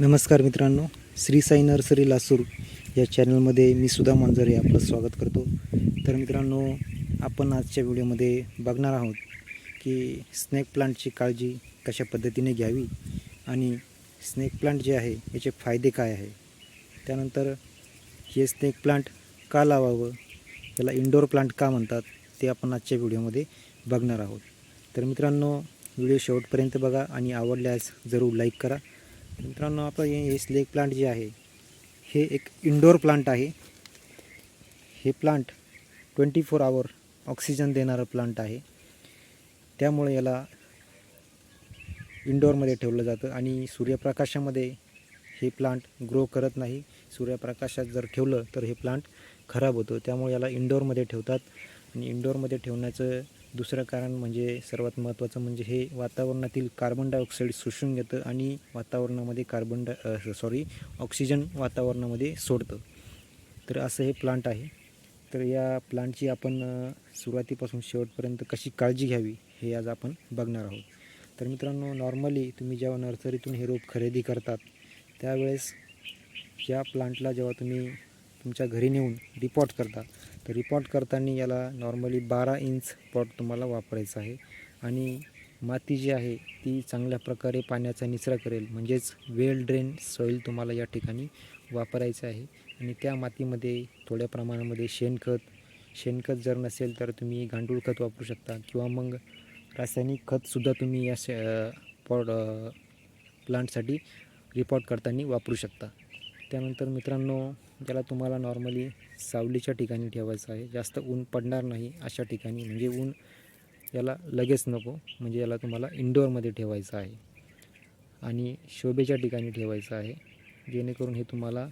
नमस्कार मित्रांनो श्री साई नर्सरी लासूर या चॅनलमध्ये मी सुद्धा मांजरे आपलं स्वागत करतो. तर मित्रांनो आपण आजच्या व्हिडिओमध्ये बघणार आहोत की स्नेक प्लांटची काळजी कशा पद्धतीने घ्यावी आणि स्नेक प्लांट जे आहे याचे फायदे काय आहे? त्यानंतर हे स्नेक प्लांट का लावावं? त्याला इंडोर प्लांट का म्हणतात? ते आपण आजच्या व्हिडिओमध्ये बघणार आहोत. तर मित्रांनो व्हिडिओ शेवटपर्यंत बघा आणि आवडल्यास जरूर लाईक करा. मित्रांनो आपण हे हे प्लांट जे आहे हे एक इंडोर प्लांट आहे. हे plant twenty four hour oxygen देणारं प्लांट आहे. त्यामुळे याला इंडोरमध्ये ठेवलं जातं आणि सूर्यप्रकाशामध्ये हे प्लांट ग्रो करत नाही. सूर्यप्रकाशात जर ठेवलं तर हे प्लांट खराब होतं. त्यामुळे याला इंडोरमध्ये ठेवतात आणि इंडोरमध्ये ठेवण्याचं दुसरं कारण म्हणजे सर्वात महत्त्वाचं म्हणजे हे वातावरणातील कार्बन डायऑक्साईड शोषून घेतं आणि वातावरणामध्ये कार्बन डाय सॉरी ऑक्सिजन वातावरणामध्ये सोडतं. तर असं हे प्लांट आहे. तर या प्लांटची आपण सुरुवातीपासून शेवटपर्यंत कशी काळजी घ्यावी हे आज आपण बघणार आहोत. तर मित्रांनो नॉर्मली तुम्ही जेव्हा नर्सरीतून हे रोप खरेदी करतात त्यावेळेस या प्लांटला जेव्हा तुम्ही तुमच्या घरी नेऊन रिपोर्ट करता. तर रिपोर्ट करताना याला नॉर्मली बारा इंच पॉट तुम्हाला वापरायचा आहे. आणि माती जी आहे ती चांगल्या प्रकारे पाण्याचा निचरा करेल. म्हणजेच वेल ड्रेन सॉईल तुम्हाला या ठिकाणी वापरायचं आहे. आणि त्या मातीमध्ये थोड्या प्रमाणामध्ये शेणखत शेणखत जर नसेल तर तुम्ही गांडूळ खत वापरू शकता. किंवा मग रासायनिक खतसुद्धा तुम्ही या शे पॉट प्लांटसाठी रिपोर्ट करताना वापरू शकता. त्यानंतर मित्रांनो ज्याला तुम्हाला नॉर्मली सावलीच्या ठिकाणी ठेवायचं आहे. जास्त ऊन पडणार नाही अशा ठिकाणी. म्हणजे ऊन याला लगेच नको. म्हणजे याला तुम्हाला इंडोअरमध्ये ठेवायचं आहे. आणि शोभेच्या ठिकाणी ठेवायचं आहे. जेणेकरून हे तुम्हाला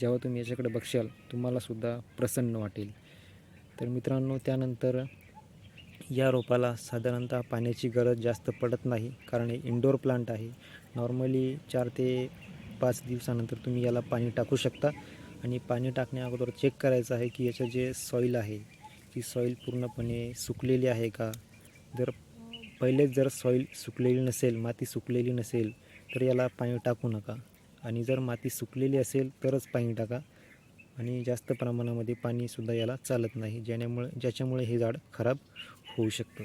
जेव्हा तुम्ही याच्याकडे बघशाल तुम्हालासुद्धा प्रसन्न वाटेल. तर मित्रांनो त्यानंतर या रोपाला साधारणतः पाण्याची गरज जास्त पडत नाही. कारण हे इंडोर प्लांट आहे. नॉर्मली चार ते पाच दिवसानंतर तुम्ही याला पाणी टाकू शकता. आणि पाणी टाकण्या अगोदर चेक करायचं आहे की याचं जे सॉईल आहे ती सॉईल पूर्णपणे सुकलेली आहे का? जर पहिलेच जर सॉईल सुकलेली नसेल माती सुकलेली नसेल तर याला पाणी टाकू नका. आणि जर माती सुकलेली असेल तरच पाणी टाका. आणि जास्त प्रमाणामध्ये पाणीसुद्धा याला चालत नाही ज्यानेमुळे ज्याच्यामुळे हे झाड खराब होऊ शकतं.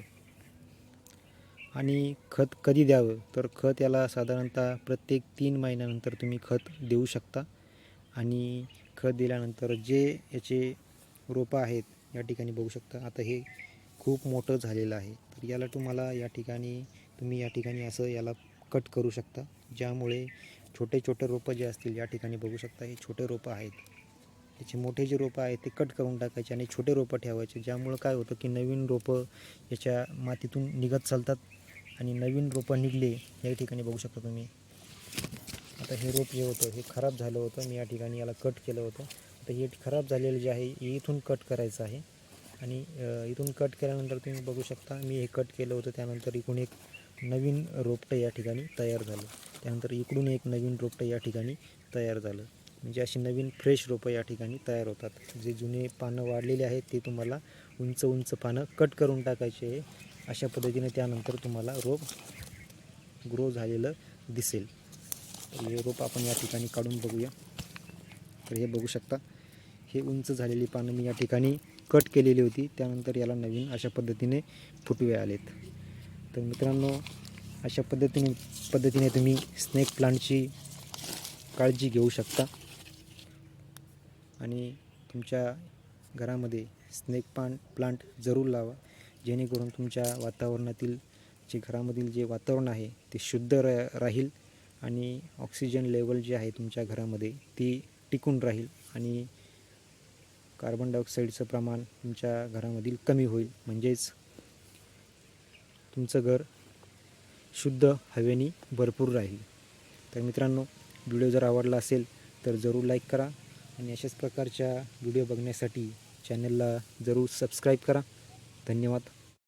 आणि खत कधी द्यावं? तर खत याला साधारणतः प्रत्येक तीन महिन्यानंतर तुम्ही खत देऊ शकता. आणि खत दिल्यानंतर जे याचे रोपं आहेत या ठिकाणी बघू शकता. आता हे खूप मोठं झालेलं आहे. तर याला तुम्हाला या ठिकाणी तुम्ही या ठिकाणी असं याला कट करू शकता. ज्यामुळे छोटे छोटे रोपं जे असतील या ठिकाणी बघू शकता. हे छोटे रोपं आहेत. याचे मोठे जे रोपं आहेत ते कट करून टाकायचे आणि छोटे रोपं ठेवायचे. ज्यामुळं काय होतं की नवीन रोपं याच्या मातीतून निघत चालतात. आणि नवीन रोपं निघले या ठिकाणी बघू शकता तुम्ही. आता हे रोप जे होतं हे खराब झालं होतं. मी या ठिकाणी याला कट केलं होतं. आता हे खराब झालेलं जे आहे हे इथून कट करायचं आहे. आणि इथून कट केल्यानंतर तुम्ही बघू शकता मी हे कट केलं होतं. त्यानंतर इकडून एक नवीन रोपटं या ठिकाणी तयार झालं. त्यानंतर इकडून एक नवीन रोपटं या ठिकाणी तयार झालं. म्हणजे अशी नवीन फ्रेश रोपं या ठिकाणी तयार होतात. जे जुने पानं वाढलेले आहेत ते तुम्हाला उंच उंच पानं कट करून टाकायचे आहे. अशा पद्धतीने त्यानंतर तुम्हाला रोप ग्रो झालेलं दिसेल. तर हे रोप आपण या ठिकाणी काढून बघूया. तर हे बघू शकता हे उंच झालेली पानं मी या ठिकाणी कट केलेली होती. त्यानंतर याला नवीन अशा पद्धतीने फुटवे आलेत. तर मित्रांनो अशा पद्धतीने पद्धतीने तुम्ही स्नेक प्लांटची काळजी घेऊ शकता. आणि तुमच्या घरामध्ये स्नेक प्लांट प्लांट जरूर लावा. जेणेकरून तुमच्या वातावरणातील जे घरामधील जे वातावरण आहे ते शुद्ध रा राहील आणि ऑक्सिजन लेवल जे आहे तुमच्या घरामध्ये ती टिकून राहील आणि कार्बन डायऑक्साईडचं प्रमाण तुमच्या घरामधील कमी होईल. म्हणजेच तुमचं घर शुद्ध हवेने भरपूर राहील. तर मित्रांनो व्हिडिओ जर आवडला असेल तर जरूर लाईक करा आणि अशाच प्रकारच्या व्हिडिओ बघण्यासाठी चॅनलला जरूर सबस्क्राईब करा. धन्यवाद.